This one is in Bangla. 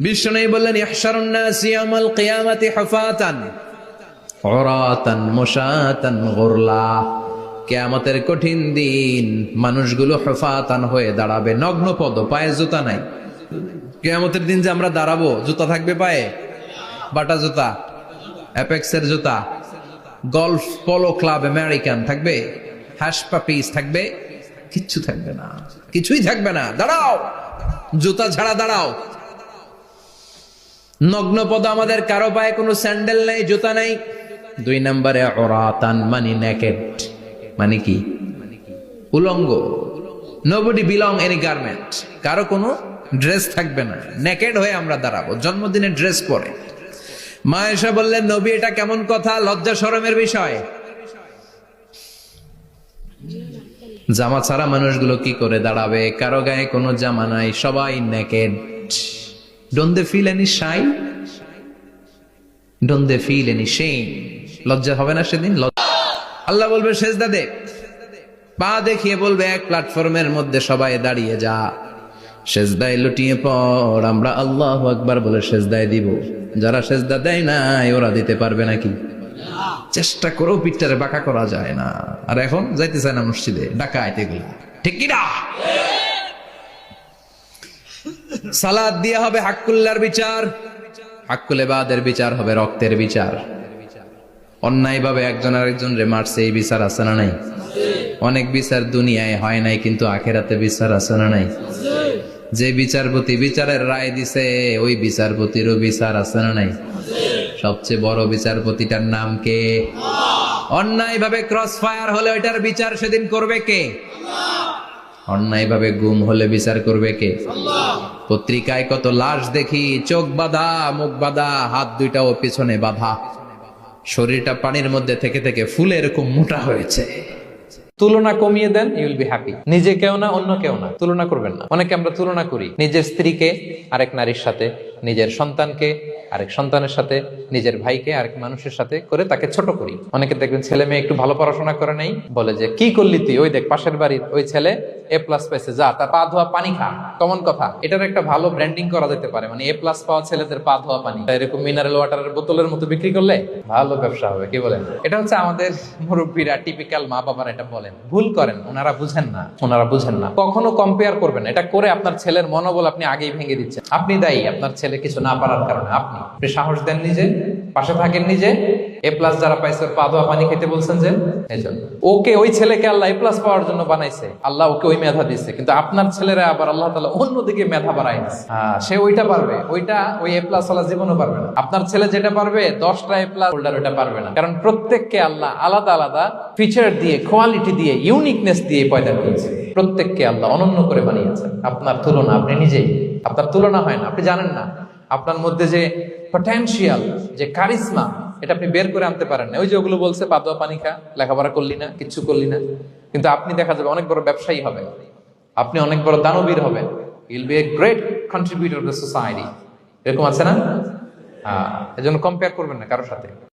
বিষ্ণু বললেন ইহশারুন নাস ইয়াউমাল কিয়ামাতি হুফাতান, উরাতান, মুশাতান, গুরলা। কিয়ামতের কঠিন দিন মানুষগুলো হুফাতান হয়ে দাঁড়াবে। নগ্ন পদ পায়ে জুতা নাই। কিয়ামতের দিন যে আমরা দাঁড়াবো, জুতা থাকবে পায়ে? বাটা জুতা, অ্যাপেক্সের জুতা, গলফ পোলো ক্লাব আমেরিকান থাকবে? হ্যাশ পাপিস থাকবে? কিচ্ছু থাকবে না। কিছুই থাকবে না। দাঁড়াও! জুতা ছাড়া দাঁড়াও। নগ্ন পদ আমাদের কারও পায়ে কোনো স্যান্ডেল নাই, জুতা নাই। দুই নম্বরে অরাতান মানে নেকেট। মানে কি? উলঙ্গ। নোবডি বিলং এনি গার্মেন্ট কারও কোনো ড্রেস থাকবে না। নেকেড হয়ে আমরা দাঁড়াবো। জন্মদিনে ড্রেস পরে। মা এসে বললেন, নবী, এটা কেমন কথা? লজ্জা, শরমের বিষয়। জামা ছাড়া মানুষগুলো কি করে দাঁড়াবে? কারও গায়ে কোনো জামা নাই, সবাই naked don't they feel any shy don't they feel any shame লজ্জা হবে না সেদিন? আল্লাহ বলবে, সেজদা দে। পা দেখিয়ে বলবে, এক প্ল্যাটফর্মের মধ্যে সবাই দাঁড়িয়ে যা। সেজদায় লুটিয়ে পর আমরা আল্লাহ আকবার বলে সেজদায় দিব। যারা সেজদা দেয় নাই, ওরা দিতে পারবে নাকি? চেষ্টা করেও পিঠটারে বাঁকা করা যায় না। আর এখন যাইতে চায় না মসজিদে ডাকাইতে এগুলা। ঠিক কিনা? সালাদ দিয়ে হবে হাক্কুল্লার বিচার। হাক্কুলে বাদের বিচার হবে রক্তের বিচার। অন্যায় ভাবে একজন আরেকজন রে মারছে, এই বিচার আছে না নাই? অনেক বিচার দুনিয়ায় হয় নাই, কিন্তু আখেরাতে বিচার আছে না নাই? যে বিচারপতি বিচারের রায় দিছে, ওই বিচারপতিরও বিচার আছে না নাই? সবচেয়ে বড় বিচারপতিটার নাম কে? অন্যায় ভাবে ক্রস ফায়ার হলে ওইটার বিচার সেদিন করবে কে? অন্যায় ভাবে গুম হলে বিচার করবে কে? পত্রিকায় কত লাশ দেখি চোখ বাঁধা মুখ বাঁধা হাত দুইটাও পিছনে বাঁধা। শরীরটা পানির মধ্যে থেকে থেকে ফুলে এরকম মোটা হয়েছে। তুলনা কমিয়ে দেন ইউল বি হ্যাপি নিজে কেউ না অন্য কেউ না। তুলনা করবেন না। অনেকে আমরা তুলনা করি নিজের স্ত্রীকে আরেক নারীর সাথে নিজের সন্তানকে আরেক সন্তানের সাথে, নিজের ভাইকে আরেক মানুষের সাথে করে তাকে ছোট করি। অনেকে দেখবেন ছেলে মেয়ে একটু ভালো পড়াশোনা করে নেই, বলে যে, কি করলি তুই? ওই দেখ, পাশের বাড়ির ওই ছেলে এ প্লাস পাইছে, যা, তার পা ধোয়া পানি খা। কমন কথা। এটার একটা ভালো ব্র্যান্ডিং করা যেতে পারে মানে এ প্লাস পাওয়া ছেলেদের পা ধোয়া পানি। এরকম মিনারেল ওয়াটারের বোতলের মতো বিক্রি করলে ভালো ব্যবসা হবে, কি বলেন? এটা হচ্ছে আমাদের মুরব্বীরা টিপিক্যাল মা বাবারা এটা বলেন। ভুল করেন, ওনারা বুঝেন না, ওনারা বুঝেন না। কখনো কম্পেয়ার করবেন। এটা করে আপনার ছেলের মনোবল আপনি আগেই ভেঙে দিচ্ছেন। আপনি দায়ী, আপনার ছেলে কিছু না পারার কারণে, আপনি। আপনি সাহস দেন নিজে পাশে থাকেন নিজে এ প্লাস যারা পাইছে ওর পা পানি খেতে বলছেন যে এই। ওকে ওই ছেলেকে আল্লাহ এ প্লাস পাওয়ার জন্য বানাইছে। আল্লাহ ওকে ওই মেধা দিচ্ছে কিন্তু আপনার ছেলেরা আবার আল্লাহ তালা অন্যদিকে মেধা বাড়াই। হ্যাঁ, সে ওইটা পারবে। ওইটা ওই এ প্লাস ওয়ালা জীবনও পারবে না। আপনার ছেলে যেটা পারবে দশটা এ প্লাস হোল্ডার ওটা পারবে না। কারণ প্রত্যেককে আল্লাহ আলাদা আলাদা ফিচার দিয়ে কোয়ালিটি দিয়ে ইউনিকনেস দিয়ে পয়দা করেছে প্রত্যেককে আল্লাহ অনন্য করে বানিয়েছেন আপনার তুলনা আপনি নিজেই। আপনার তুলনা হয় না। আপনি জানেন না। আপনার মধ্যে যে পটেন্সিয়াল যে কারিশমা এটা আপনি বের করে আনতে পারেন না। ওই যে ওগুলো বলছে পাতোয়া পানি খা, লেখাপড়া করলি না, কিচ্ছু করলি না। কিন্তু আপনি দেখা যাবে অনেক বড় ব্যবসায়ী হবে আপনি অনেক বড় দানবীর হবেন। Will be a great contributor society এরকম আছে না? হ্যাঁ এজন্য কম্পেয়ার করবেন না কারোর সাথে।